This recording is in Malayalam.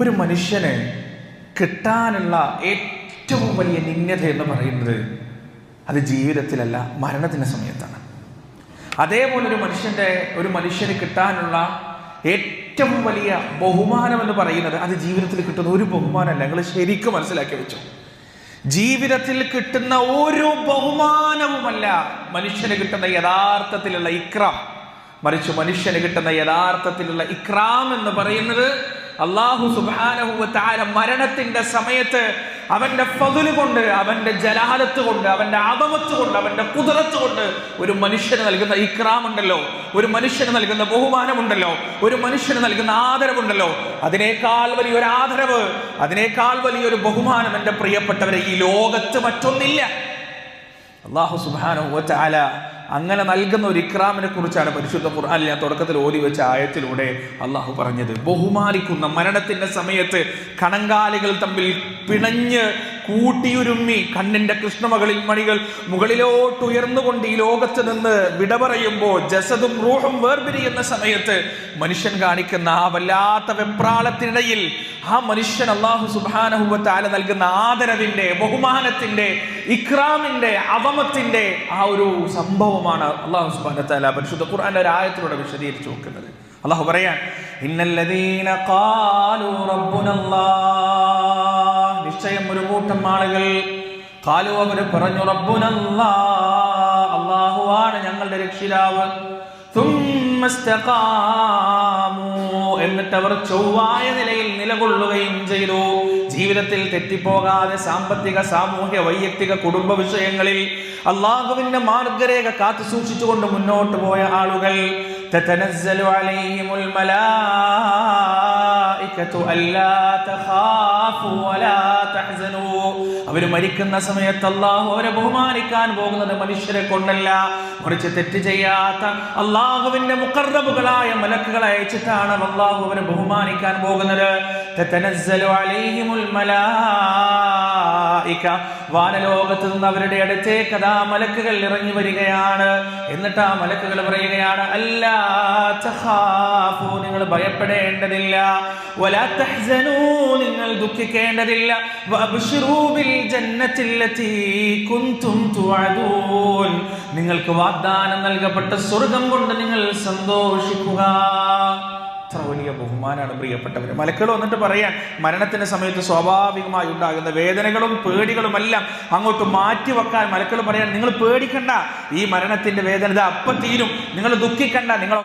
ഒരു മനുഷ്യന് കിട്ടാനുള്ള ഏറ്റവും വലിയ നിന്യത എന്ന് പറയുന്നത് അത് ജീവിതത്തിലല്ല മരണത്തിന്റെ സമയത്താണ്. അതേപോലെ ഒരു മനുഷ്യന്റെ ഒരു മനുഷ്യന് കിട്ടാനുള്ള ഏറ്റവും വലിയ ബഹുമാനം എന്ന് പറയുന്നത് അത് ജീവിതത്തിൽ കിട്ടുന്ന ഒരു ബഹുമാനമല്ല. നിങ്ങൾ ശരിക്കും മനസ്സിലാക്കി വെച്ചു. ജീവിതത്തിൽ കിട്ടുന്ന ഒരു ബഹുമാനവുമല്ല മനുഷ്യന് കിട്ടുന്ന യഥാർത്ഥത്തിലുള്ള ഇക്രാം. മറിച്ച് മനുഷ്യന് കിട്ടുന്ന യഥാർത്ഥത്തിലുള്ള ഇക്രാം എന്ന് പറയുന്നത് അള്ളാഹു സുബാനഹുവത്തായ മരണത്തിന്റെ സമയത്ത് അവന്റെ ഫതുൽ കൊണ്ട് അവന്റെ ജലാലത്ത് കൊണ്ട് അവന്റെ ആപമത്ത് കൊണ്ട് അവന്റെ കുതിരത്ത് കൊണ്ട് ഒരു മനുഷ്യന് നൽകുന്ന ഇക്രാം ഉണ്ടല്ലോ ഒരു മനുഷ്യന് നൽകുന്ന ബഹുമാനമുണ്ടല്ലോ ഒരു മനുഷ്യന് നൽകുന്ന ആദരവുണ്ടല്ലോ. അതിനേക്കാൾ വലിയൊരു ആദരവ് അതിനേക്കാൾ വലിയൊരു ബഹുമാനം എന്റെ പ്രിയപ്പെട്ടവരെ ഈ ലോകത്ത് മറ്റൊന്നില്ല. അള്ളാഹു സുബാനുവല അങ്ങനെ നൽകുന്ന ഒരു ഇക്രാമിനെ കുറിച്ചാണ് പരിശുദ്ധ ഖുർആൻ ഞാൻ തുടക്കത്തിൽ ഓതി വെച്ച ആയത്തിലൂടെ അള്ളാഹു പറഞ്ഞത്. ബഹുമാനിക്കുന്ന മരണത്തിന്റെ സമയത്ത് കണങ്കാലികൾ തമ്മിൽ പിണഞ്ഞ് കൂട്ടിയുരുമ്മി കണ്ണിന്റെ കൃഷ്ണമകളിൽ മണികൾ മുകളിലോട്ട് ഉയർന്നുകൊണ്ട് ഈ ലോകത്ത് നിന്ന് വിട പറയുമ്പോൾ ജസദും റൂഹും വേർപിരിയുന്ന സമയത്ത് മനുഷ്യൻ കാണിക്കുന്ന ആ വല്ലാത്ത വെപ്രാളത്തിനിടയിൽ ആ മനുഷ്യൻ അള്ളാഹു സുബാനഹുബത്താല നൽകുന്ന ആദരവിന്റെ ബഹുമാനത്തിന്റെ ഇക്രാമിന്റെ അവമത്തിന്റെ ആ ഒരു സംഭവമാണ് അള്ളാഹു സുബാനത്താല പരിശുദ്ധ ഖുർആന്റെ ഒരു ആയത്തിലൂടെ വിശദീകരിച്ചു നോക്കുന്നത് അള്ളാഹു പറയാൻ ഇന്നല്ലദീന ഖാലു റബ്ബുനല്ലാഹ് നിശ്ചയം ഒരു കൂട്ടം ആളുകൾ കാലു അവർ പറഞ്ഞു റബ്ബുനല്ലാ അള്ളാഹുവാണ് ഞങ്ങളുടെ രക്ഷിതാവ്. എന്നിട്ട് അവർ ചൊവ്വായ നിലയിൽ നിലകൊള്ളുകയും ചെയ്തു. ജീവിതത്തിൽ തെറ്റിപ്പോകാതെ സാമ്പത്തിക സാമൂഹ്യ വൈയക്തിക കുടുംബ വിഷയങ്ങളിൽ അള്ളാഹുവിന്റെ മാർഗരേഖ കാത്തു സൂക്ഷിച്ചുകൊണ്ട് മുന്നോട്ട് പോയ ആളുകൾ അല്ലാ തഖാഫു അവർ മരിക്കുന്ന സമയത്ത് അള്ളാഹു അവരെ ബഹുമാനിക്കാൻ പോകുന്നത് മനുഷ്യരെ കൊണ്ടല്ല. മറിച്ച് തെറ്റ് ചെയ്യാത്ത അള്ളാഹുവിന്റെ മുക്കറബുകളായ മലക്കുകൾ അയച്ചിട്ടാണ് അള്ളാഹു അവരെ ബഹുമാനിക്കാൻ പോകുന്നത്. മലാ സാധിക്കാം വാനലോകത്ത് നിന്ന് അവരുടെ അടുത്തേക്ക് അതാ മലക്കുകൾ ഇറങ്ങി വരികയാണ്. എന്നിട്ട് ആ മലക്കുകൾ പറയുകയാണ് അല്ല നിങ്ങൾ ഭയപ്പെടേണ്ടതില്ല. നിങ്ങൾ ദുഃഖിക്കേണ്ടതില്ല. നിങ്ങൾക്ക് വാഗ്ദാനം നൽകപ്പെട്ട സ്വർഗം കൊണ്ട് നിങ്ങൾ സന്തോഷിക്കുക. എത്ര വലിയ ബഹുമാനമാണ് പ്രിയപ്പെട്ടവർ മലക്കൾ വന്നിട്ട് പറയാൻ മരണത്തിന്റെ സമയത്ത് സ്വാഭാവികമായി ഉണ്ടാകുന്ന വേദനകളും പേടികളുമെല്ലാം അങ്ങോട്ട് മാറ്റി വെക്കാൻ മലക്കൾ പറയാൻ നിങ്ങൾ പേടിക്കണ്ട. ഈ മരണത്തിന്റെ വേദന ഇത് അപ്പം തീരും. നിങ്ങൾ ദുഃഖിക്കണ്ട. നിങ്ങൾ